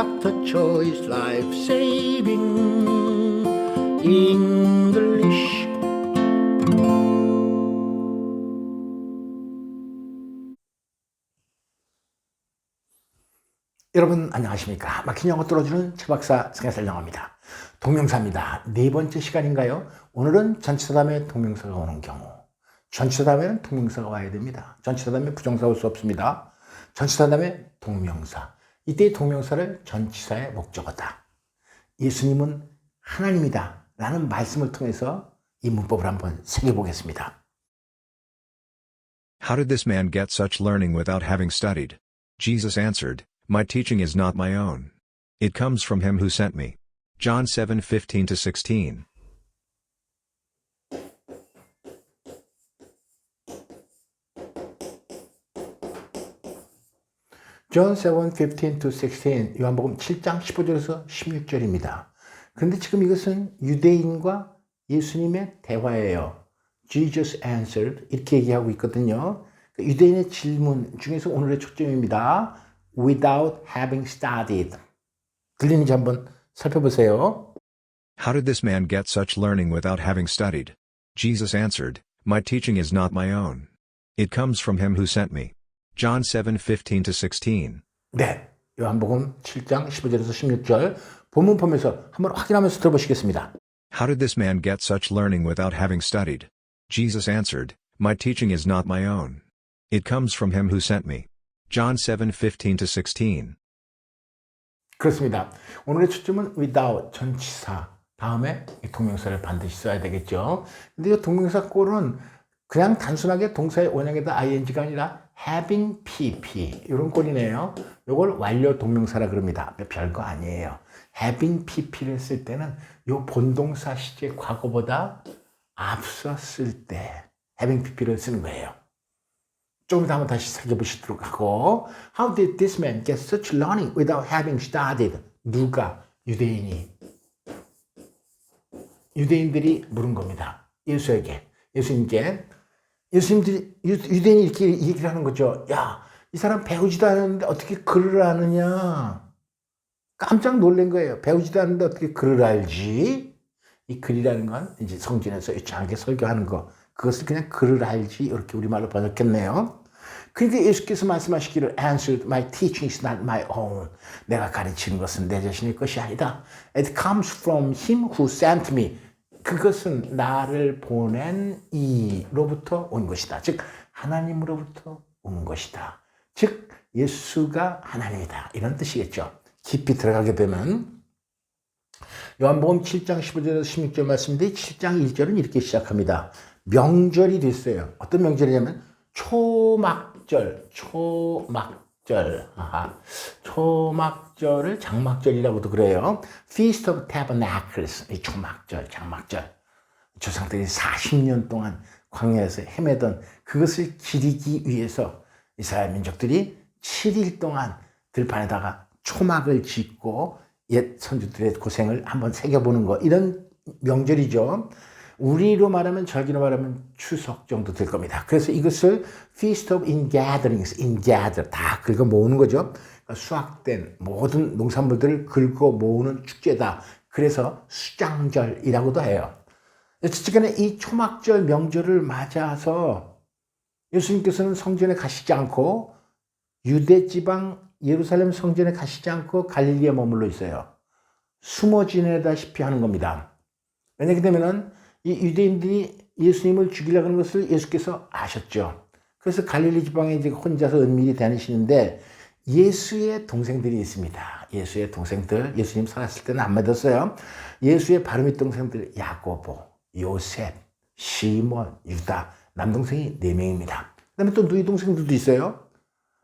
Dr. Choice Life Saving English. 여러분 안녕하십니까? 막힌 영어 뚫어주는 최박사 승혜살 영어입니다. 동명사입니다. 네 번째 시간인가요? 오늘은 전치사 다음에 동명사가 오는 경우. 전치사 다음에는 동명사가 와야 됩니다. 전치사 다음에 부정사 올 수 없습니다. 전치사 다음에 동명사 이때 동명사를 전치사의 목적어다 예수님은 하나님이다 라는 말씀을 통해서 이 문법을 한번 새겨보겠습니다 How did this man get such learning without having studied? Jesus answered, My teaching is not my own. It comes from him who sent me. John 7:15 to 16. John 7, 15 to 16 요한복음 7장 15절에서 16절입니다. 그런데 지금 이것은 유대인과 예수님의 대화예요. Jesus answered 이렇게 얘기하고 있거든요. 그 유대인의 질문 중에서 오늘의 초점입니다. Without having studied 들리는지 한번 살펴보세요. How did this man get such learning without having studied? Jesus answered, My teaching is not my own. It comes from him who sent me. John 7:15 to 16. 네, 요한복음 7장 15절에서 16절 본문 보면서 한번 확인하면서 들어보시겠습니다. How did this man get such learning without having studied? Jesus answered, My teaching is not my own. It comes from him who sent me. John 7:15 to 16. 그렇습니다. 오늘의 초점은 without 전치사 다음에 이 동명사를 반드시 써야 되겠죠. 근데 이 동명사 꼴은 그냥 단순하게 동사의 원형에다 ing가 아니라 having pp 이런 꼴이네요. 이걸 완료 동명사라 그럽니다. 별거 아니에요. having pp를 쓸 때는 이 본동사 시제 과거보다 앞서 쓸 때 having pp를 쓰는 거예요. 조금 더 한번 다시 살펴보시도록 하고 How did this man get such learning without having studied? 누가? 유대인이 유대인들이 물은 겁니다. 예수에게 예수님께 예수님들이 유- 유대인이 이렇게 얘기를 하는 거죠. 야, 이 사람 배우지도 않았는데 어떻게 글을 아느냐? 깜짝 놀란 거예요. 배우지도 않는데 어떻게 글을 알지? 이 글이라는 건 이제 성진에서 유창하게 설교하는 거. 그것을 그냥 글을 알지 이렇게 우리말로 번역했네요. 그런데 예수께서 말씀하시기를 answered my teaching is not my own. 내가 가르치는 것은 내 자신의 것이 아니다. It comes from him who sent me. 그것은 나를 보낸 이로부터 온 것이다. 즉 하나님으로부터 온 것이다. 즉 예수가 하나님이다. 이런 뜻이겠죠. 깊이 들어가게 되면 요한복음 7장 15절에서 16절 말씀인데 7장 1절은 이렇게 시작합니다. 명절이 됐어요. 어떤 명절이냐면 초막절, 초막 절, 아하, 초막절을 장막절이라고도 그래요. Feast of Tabernacles, 이 초막절, 장막절. 조상들이 40년 동안 광야에서 헤매던 그것을 기리기 위해서 이스라엘 민족들이 7일 동안 들판에다가 초막을 짓고 옛 선주들의 고생을 한번 새겨보는 거 이런 명절이죠. 우리로 말하면 절기로 말하면 추석 정도 될 겁니다. 그래서 이것을 Feast of Ingatherings, Ingather 다 긁어 모으는 거죠. 그러니까 수확된 모든 농산물들을 긁어 모으는 축제다. 그래서 수장절이라고도 해요. 어쨌든 이 초막절 명절을 맞아서 예수님께서는 성전에 가시지 않고 유대 지방 예루살렘 성전에 가시지 않고 갈릴리에 머물러 있어요. 숨어 지내다시피 하는 겁니다. 왜냐하게 되면은 이 유대인들이 예수님을 죽이려고 하는 것을 예수께서 아셨죠. 그래서 갈릴리 지방에 이제 혼자서 은밀히 다니시는데 예수의 동생들이 있습니다. 예수의 동생들, 예수님 살았을 때는 안 믿었어요. 예수의 바르미 동생들, 야고보, 요셉, 시몬, 유다, 남동생이 네명입니다 그 다음에 또 누이 동생들도 있어요.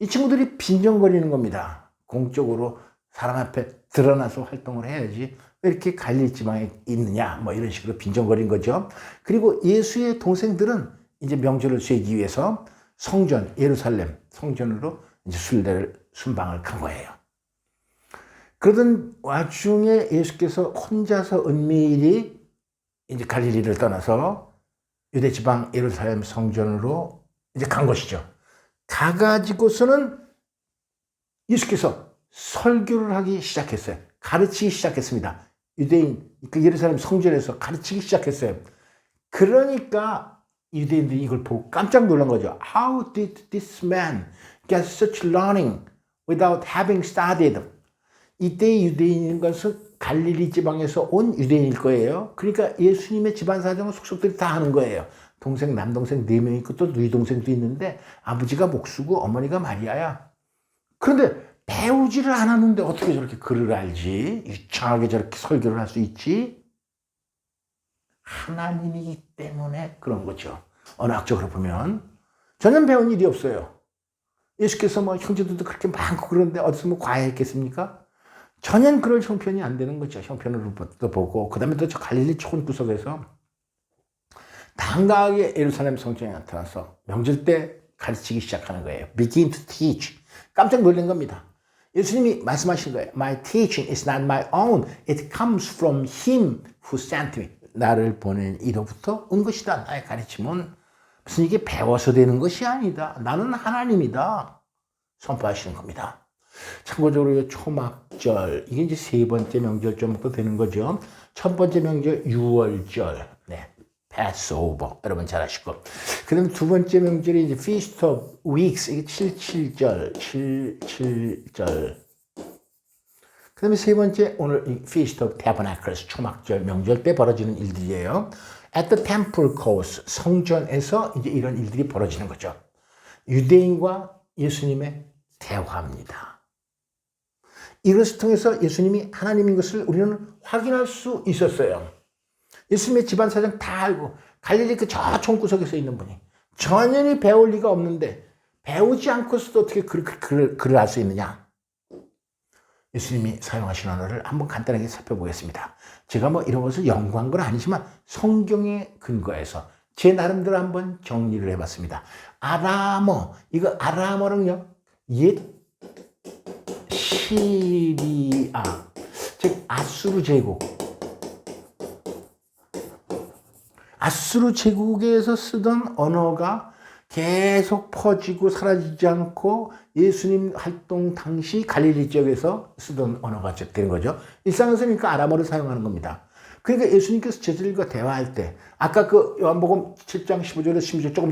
이 친구들이 빈정거리는 겁니다. 공적으로 사람 앞에 드러나서 활동을 해야지 왜 이렇게 갈릴 지방에 있느냐 뭐 이런 식으로 빈정거린 거죠. 그리고 예수의 동생들은 이제 명절을 쇠기 위해서 성전 예루살렘 성전으로 이제 순례를 순방을 간 거예요. 그러던 와중에 예수께서 혼자서 은밀히 이제 갈릴리를 떠나서 유대 지방 예루살렘 성전으로 이제 간 것이죠. 가가지고서는 예수께서 설교를 하기 시작했어요. 가르치기 시작했습니다. 유대인, 그 예루살렘 성전에서 가르치기 시작했어요. 그러니까 유대인들이 이걸 보고 깜짝 놀란 거죠. How did this man get such learning without having studied? 이때 유대인인 것은 갈릴리 지방에서 온 유대인일 거예요. 그러니까 예수님의 집안 사정은 속속들이 다 하는 거예요. 동생, 남동생 네 명 있고 또 누이 동생도 있는데 아버지가 목수고 어머니가 마리아야. 그런데 배우지를 않았는데 어떻게 저렇게 글을 알지? 유창하게 저렇게 설교를 할 수 있지? 하나님이기 때문에 그런 거죠. 언어학적으로 보면 전혀 배운 일이 없어요. 예수께서 뭐 형제들도 그렇게 많고 그런데 어디서 뭐 과외했겠습니까? 전혀 그럴 형편이 안 되는 거죠. 형편으로도 보고 그 다음에 또 저 갈릴리 촌구석에서 당당하게 예루살렘 성전에 나타나서 명절 때 가르치기 시작하는 거예요. Begin to teach. 깜짝 놀란 겁니다. 예수님이 말씀하신 거예요. My teaching is not my own. It comes from Him who sent me. 나를 보낸 이로부터 온 것이다. 나의 가르침은 무슨 이게 배워서 되는 것이 아니다. 나는 하나님이다. 선포하시는 겁니다. 참고적으로 이 초막절 이게 이제 세 번째 명절쯤부터 되는 거죠. 첫 번째 명절 6월절, 네, Passover 여러분 잘 아시고, 그 다음 두 번째 명절이 이제 Feast of Weeks 이게 77절, 77절. 그 다음에 세 번째 오늘 이 Feast of Tabernacles 초막절 명절 때 벌어지는 일들이에요. At the temple course 성전에서 이제 이런 일들이 벌어지는 거죠. 유대인과 예수님의 대화입니다. 이것을 통해서 예수님이 하나님인 것을 우리는 확인할 수 있었어요. 예수님의 집안 사정 다 알고 갈릴리 그저 총구석에서 있는 분이 전혀 배울 리가 없는데 배우지 않고서도 어떻게 글, 글, 글을 할수 있느냐? 예수님이 사용하신 언어를 한번 간단하게 살펴보겠습니다. 제가 뭐 이런 것을 연구한 건 아니지만 성경의 근거에서 제 나름대로 한번 정리를 해봤습니다. 아람어, 이거 아람어는요, 옛 시리아, 즉 아수르 제국. 아수르 제국에서 쓰던 언어가 계속 퍼지고 사라지지 않고 예수님 활동 당시 갈릴리 지역에서 쓰던 언어가 되는 거죠. 일상에서는 그러니까 아람어를 사용하는 겁니다. 그러니까 예수님께서 제자들과 대화할 때 아까 그 요한복음 7장 15절에 심지어 조금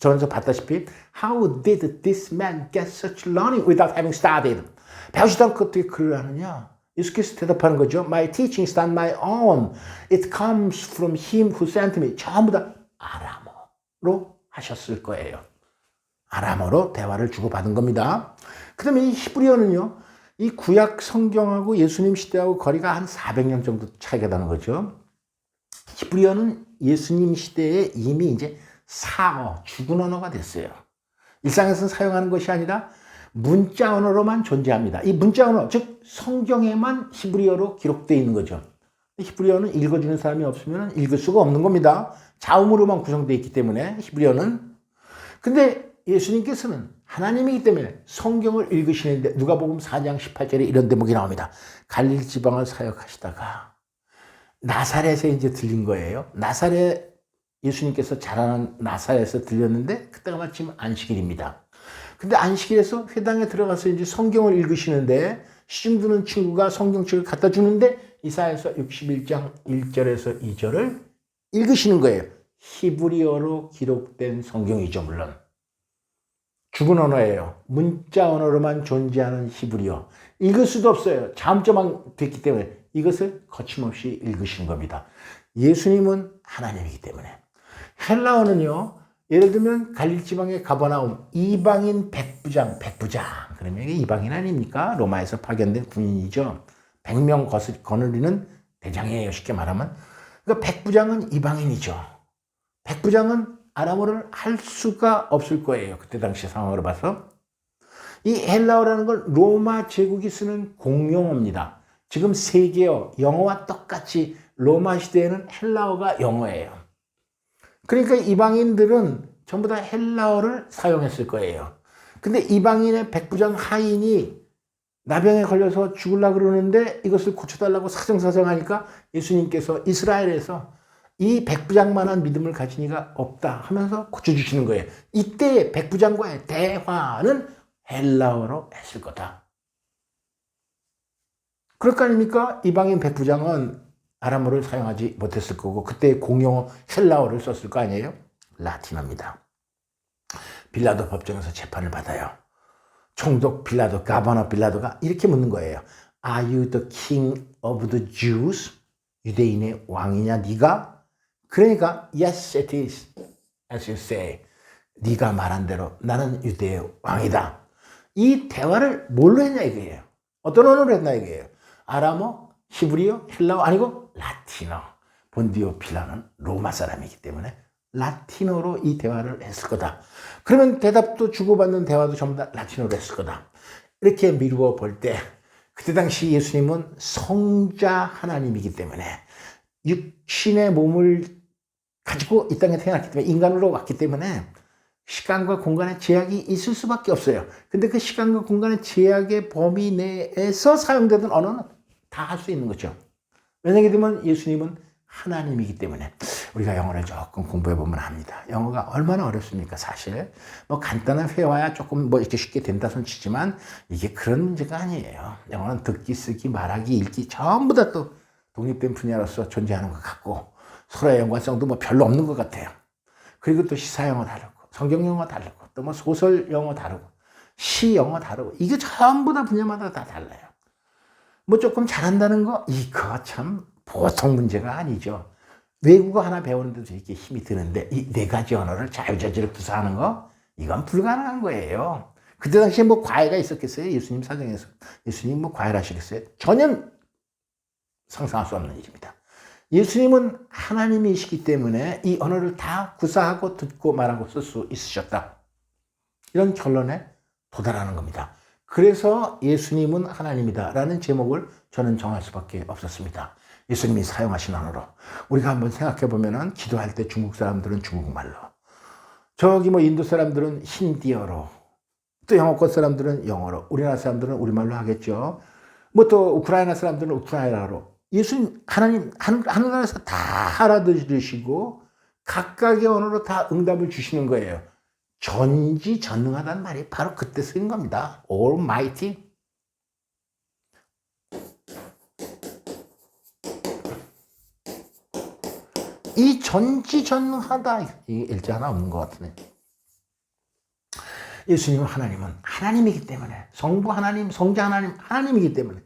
전에서 봤다시피 How did this man get such learning without having studied? 배우지도 않고 어떻게 글을 하느냐? 예수께서 대답하는 거죠. My teaching is not my own. It comes from him who sent me. 전부 다 아람어로 하셨을 거예요. 아람어로 대화를 주고받은 겁니다. 그 다음에 이 히브리어는요, 이 구약 성경하고 예수님 시대하고 거리가 한 400년 정도 차이가 나는 거죠. 히브리어는 예수님 시대에 이미 이제 사어, 죽은 언어가 됐어요. 일상에서 사용하는 것이 아니라 문자 언어로만 존재합니다. 이 문자 언어, 즉 성경에만 히브리어로 기록되어 있는 거죠. 히브리어는 읽어주는 사람이 없으면 읽을 수가 없는 겁니다. 자음으로만 구성되어 있기 때문에 히브리어는. 근데 예수님께서는 하나님이기 때문에 성경을 읽으시는데 누가복음 4장 18절에 이런 대목이 나옵니다. 갈릴 지방을 사역하시다가 나사렛에 이제 들린 거예요. 나사렛 예수님께서 자라는 나사렛에서 들렸는데 그때가 마침 안식일입니다. 근데 안식일에서 회당에 들어가서 이제 성경을 읽으시는데 시중 드는 친구가 성경책을 갖다 주는데 이사에서 61장 1절에서 2절을 읽으시는 거예요. 히브리어로 기록된 성경이죠, 물론. 죽은 언어예요. 문자 언어로만 존재하는 히브리어. 읽을 수도 없어요. 자음자만 됐기 때문에 이것을 거침없이 읽으시는 겁니다. 예수님은 하나님이기 때문에. 헬라어는요, 예를 들면 갈릴 지방의 가버나움 이방인 백부장, 백부장. 그러면 이방인 아닙니까? 로마에서 파견된 군인이죠. 100명 거느리는 대장이에요. 쉽게 말하면. 그러니까 백부장은 이방인이죠. 백부장은 아람어를 할 수가 없을 거예요. 그때 당시 상황으로 봐서. 이 헬라어라는 건 로마 제국이 쓰는 공용어입니다. 지금 세계어, 영어와 똑같이 로마 시대에는 헬라어가 영어예요. 그러니까 이방인들은 전부 다 헬라어를 사용했을 거예요. 근데 이방인의 백부장 하인이 나병에 걸려서 죽으려 그러는데 이것을 고쳐달라고 사정사정 하니까 예수님께서 이스라엘에서 이 백부장만한 믿음을 가진 이가 없다 하면서 고쳐주시는 거예요. 이때 백부장과의 대화는 헬라어로 했을 거다. 그럴 거 아닙니까? 이방인 백부장은 아람어를 사용하지 못했을 거고 그때 공용어 헬라어를 썼을 거 아니에요? 라틴어입니다. 빌라도 법정에서 재판을 받아요. 총독 빌라도, 가버너 빌라도가 이렇게 묻는 거예요. Are you the king of the Jews? 유대인의 왕이냐 네가? 그러니까 yes it is as you say. 네가 말한 대로 나는 유대의 왕이다. 이 대화를 뭘로 했냐 이거예요. 어떤 언어로 했나 이거예요. 아람어, 히브리어, 헬라어 아니고 라틴어. 본디오 필라는 로마 사람이기 때문에 라틴어로 이 대화를 했을 거다. 그러면 대답도 주고받는 대화도 전부 다 라틴어로 했을 거다. 이렇게 미루어 볼 때 그때 당시 예수님은 성자 하나님이기 때문에 육신의 몸을 가지고 이 땅에 태어났기 때문에 인간으로 왔기 때문에 시간과 공간의 제약이 있을 수밖에 없어요. 근데 그 시간과 공간의 제약의 범위 내에서 사용되던 언어는 다 할 수 있는 거죠. 왜냐하면 예수님은 하나님이기 때문에 우리가 영어를 조금 공부해 보면 합니다. 영어가 얼마나 어렵습니까, 사실. 뭐 간단한 회화야 조금 뭐 이렇게 쉽게 된다 손 치지만 이게 그런 문제가 아니에요. 영어는 듣기, 쓰기, 말하기, 읽기 전부 다 또 독립된 분야로서 존재하는 것 같고 서로의 연관성도 뭐 별로 없는 것 같아요. 그리고 또 시사 영어 다르고 성경 영어 다르고 또 뭐 소설 영어 다르고 시 영어 다르고 이게 전부 다 분야마다 다 달라요. 뭐 조금 잘한다는 거 이거 참 보통 문제가 아니죠. 외국어 하나 배우는데도 이렇게 힘이 드는데 이 네 가지 언어를 자유자재로 구사하는 거 이건 불가능한 거예요. 그때 당시에 뭐 과외가 있었겠어요? 예수님 사정에서 예수님 뭐 과외를 하시겠어요? 전혀 상상할 수 없는 일입니다. 예수님은 하나님이시기 때문에 이 언어를 다 구사하고 듣고 말하고 쓸 수 있으셨다. 이런 결론에 도달하는 겁니다. 그래서 예수님은 하나님이다라는 제목을 저는 정할 수밖에 없었습니다. 예수님이 사용하신 언어로. 우리가 한번 생각해 보면은 기도할 때 중국 사람들은 중국말로, 저기 뭐 인도 사람들은 힌디어로, 또 영어권 사람들은 영어로, 우리나라 사람들은 우리말로 하겠죠. 뭐 또 우크라이나 사람들은 우크라이나로. 예수님 하나님 하늘 하늘나라에서 다 알아들으시고 각각의 언어로 다 응답을 주시는 거예요. 전지전능하다는 말이 바로 그때 쓰인 겁니다. Almighty. 이 전지전능하다 이 일자 하나 없는 것 같으네. 예수님은 하나님은 하나님이기 때문에 성부 하나님, 성자 하나님, 하나님이기 때문에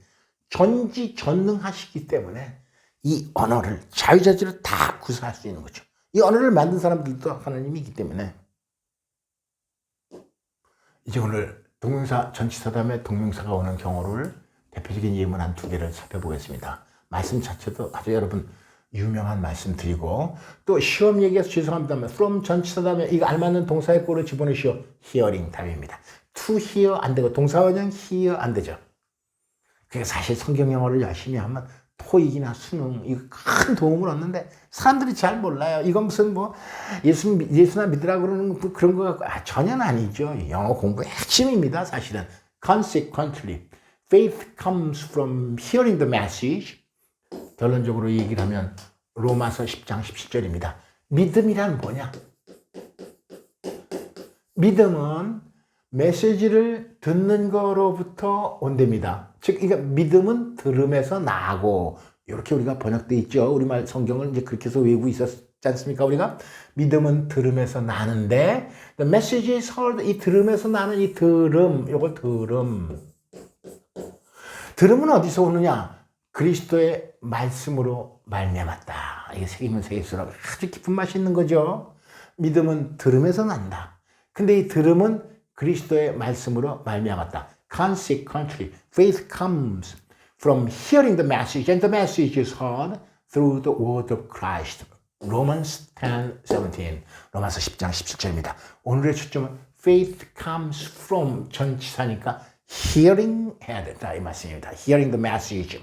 전지전능하시기 때문에 이 언어를 자유자재로 다 구사할 수 있는 거죠. 이 언어를 만든 사람들도 하나님이기 때문에 이제 오늘 동명사 전치사 다음에 동명사가 오는 경우를 대표적인 예문 한 두 개를 살펴보겠습니다. 말씀 자체도 아주 여러분 유명한 말씀 드리고 또 시험 얘기해서 죄송합니다만 from 전치사 다음에 이거 알맞는 동사의 꼴을 집어넣으시오. hearing 답입니다. to hear 안 되고 동사원형 hear 안 되죠. 그게 사실 성경 영어를 열심히 하면 토익이나 수능 이거 큰 도움을 얻는데 사람들이 잘 몰라요. 이건 무슨 뭐 예수 예수나 믿으라 그러는 뭐 그런 거 같고 아, 전혀 아니죠. 영어 공부의 핵심입니다. 사실은 consequently faith comes from hearing the message. 결론적으로 얘기를 하면 로마서 10장 17절입니다. 믿음이란 뭐냐? 믿음은 메시지를 듣는 거로부터 온답니다. 즉, 그러니까 믿음은 들음에서 나고 이렇게 우리가 번역돼 있죠. 우리말 성경을 이제 그렇게 해서 외우고 있었지 않습니까? 우리가 믿음은 들음에서 나는데 the message is heard 이 들음에서 나는 이 들음 이걸 들음 들음은 어디서 오느냐? 그리스도의 말씀으로 말미암았다. 이게 새기면 새길수록 아주 깊은 맛이 있는 거죠. 믿음은 들음에서 난다. 근데 이 들음은 그리스도의 말씀으로 말미암았다. Consequently, faith comes from hearing the message, and the message is heard through the word of Christ. Romans 10, 17. 로마서 10장 17절입니다. 오늘의 초점은 faith comes from 전치사니까 hearing 해야 된다 이 말씀입니다. hearing the message.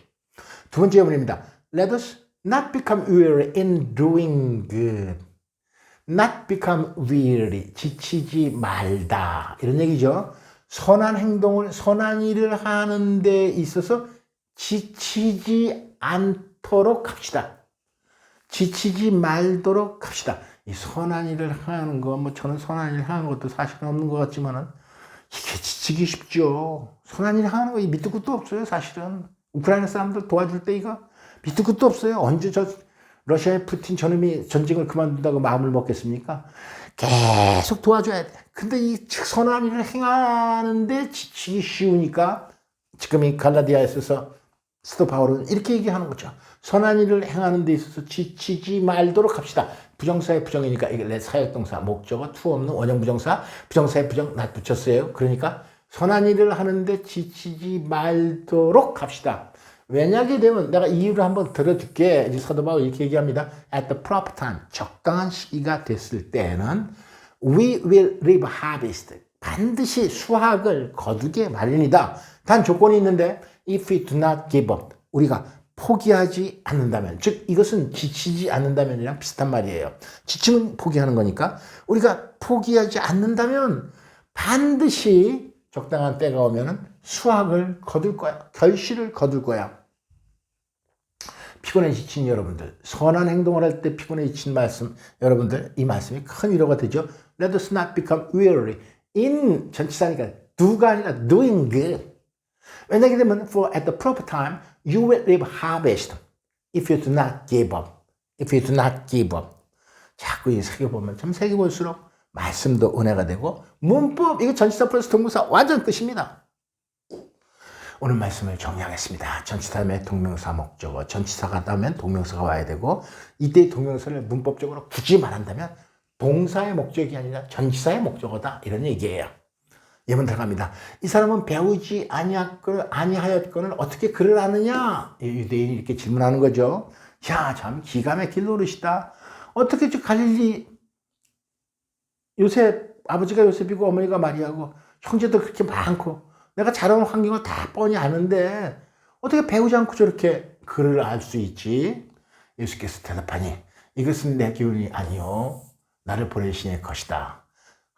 두 번째 문입니다. Let us not become weary in doing good. not become weary. 지치지 말다. 이런 얘기죠. 선한 행동을, 선한 일을 하는 데 있어서 지치지 않도록 합시다. 지치지 말도록 합시다. 이 선한 일을 하는 거, 뭐 저는 선한 일 하는 것도 사실은 없는 것 같지만은 이게 지치기 쉽죠. 선한 일 하는 거 밑도 끝도 없어요, 사실은. 우크라이나 사람들 도와줄 때 이거 밑도 끝도 없어요. 언제 저 러시아의 푸틴 저놈이 전쟁을 그만둔다고 마음을 먹겠습니까? 계속 도와줘야 돼. 근데 이 선한 일을 행하는데 지치기 쉬우니까 지금 이 갈라디아에 있어서 스토 바울은 이렇게 얘기하는 거죠. 선한 일을 행하는 데 있어서 지치지 말도록 합시다. 부정사의 부정이니까 이게 내 사역동사 목적어 투 없는 원형 부정사 부정사의 부정 나 붙였어요. 그러니까 선한 일을 하는데 지치지 말도록 합시다. 왜냐하게 되면 내가 이유를 한번 들어줄게. 이제 사도 바울 이렇게 얘기합니다. At the proper time, 적당한 시기가 됐을 때는 we will reap harvest. 반드시 수확을 거두게 마련이다. 단 조건이 있는데 if we do not give up. 우리가 포기하지 않는다면, 즉 이것은 지치지 않는다면이랑 비슷한 말이에요. 지치면 포기하는 거니까 우리가 포기하지 않는다면 반드시 적당한 때가 오면은 수확을 거둘 거야. 결실을 거둘 거야. 피곤해 지친 여러분들, 선한 행동을 할 때 피곤해 지친 말씀, 여러분들 이 말씀이 큰 위로가 되죠. Let us not become weary in 전치사니까 do가 아니라 doing good. 왜냐하게 되면 for at the proper time you will reap harvest if you do not give up. If you do not give up. 자꾸 이 새겨보면 참 새겨볼수록 말씀도 은혜가 되고 문법 이거 전치사 플러스 동명사 완전 끝입니다. 오늘 말씀을 정리하겠습니다. 전치사 다음에 동명사 목적어, 전치사가 다음엔 동명사가 와야 되고 이때 동명사를 문법적으로 굳이 말한다면 동사의 목적이 아니라 전치사의 목적어다 이런 얘기예요. 예문 들어갑니다. 이 사람은 배우지 아니하였거늘 어떻게 글을 아느냐? 유대인이 이렇게 질문하는 거죠. 야, 참 기가 막힐 노릇이다. 어떻게 저 갈릴리 요셉 아버지가 요셉이고 어머니가 마리아고 형제도 그렇게 많고 내가 자라온 환경을 다 뻔히 아는데 어떻게 배우지 않고 저렇게 글을 알 수 있지? 예수께서 대답하니 이것은 내 기운이 아니요 나를 보내신 것이다.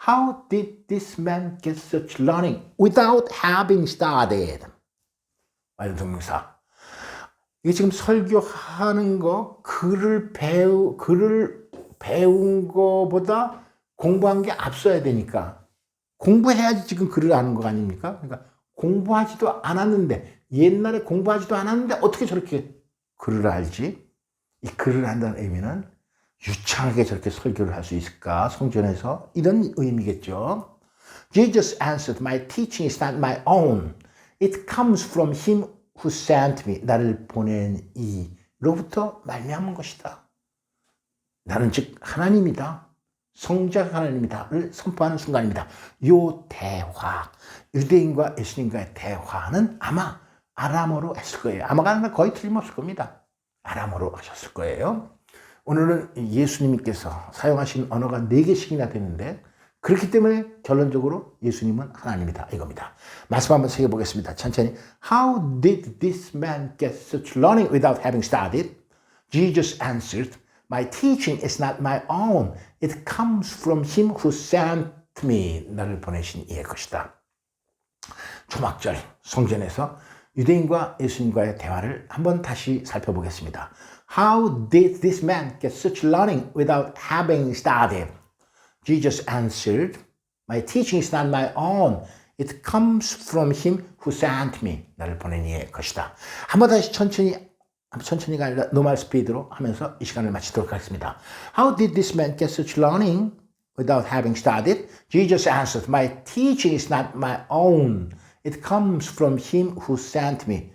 How did this man get such learning without having studied? 완전 동명사. 이게 지금 설교하는 거 글을 배우 글을 배운 거보다 공부한 게 앞서야 되니까 공부해야지 지금 글을 아는 거 아닙니까? 그러니까 공부하지도 않았는데 옛날에 공부하지도 않았는데 어떻게 저렇게 글을 알지? 이 글을 한다는 의미는 유창하게 저렇게 설교를 할 수 있을까? 성전에서 이런 의미겠죠. Jesus answered, My teaching is not my own. It comes from him who sent me. 나를 보낸 이로부터 말미암은 것이다. 나는 즉 하나님이다. 성자 하나님이다를 선포하는 순간입니다. 요 대화, 유대인과 예수님과의 대화는 아마 아람어로 했을 거예요. 아마가 아니라 거의 틀림없을 겁니다. 아람어로 하셨을 거예요. 오늘은 예수님께서 사용하신 언어가 네 개씩이나 되는데 그렇기 때문에 결론적으로 예수님은 하나님이다 이겁니다. 말씀 한번 새겨 보겠습니다. 천천히. How did this man get such learning without having studied? Jesus answered, My teaching is not my own. It comes from him who sent me. 나를 보내신 이의 것이다. 초막절 성전에서 유대인과 예수님과의 대화를 한번 다시 살펴보겠습니다. How did this man get such learning without having studied? Jesus answered, My teaching is not my own. It comes from him who sent me. 나를 보낸 이의 것이다. 한번 다시 천천히 천천히가 아니라 노멀 스피드로 하면서 이 시간을 마치도록 하겠습니다. How did this man get such learning without having studied? Jesus answered, My teaching is not my own. It comes from him who sent me.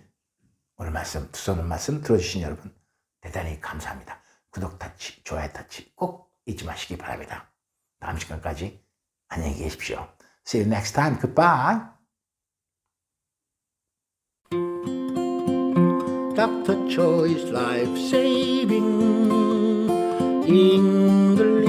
오늘 말씀, 두 손은 말씀 들어주신 여러분 대단히 감사합니다. 구독 타치, 좋아요 타치 꼭 잊지 마시기 바랍니다. 다음 시간까지 안녕히 계십시오. See you next time. Goodbye. That the choice life saving English.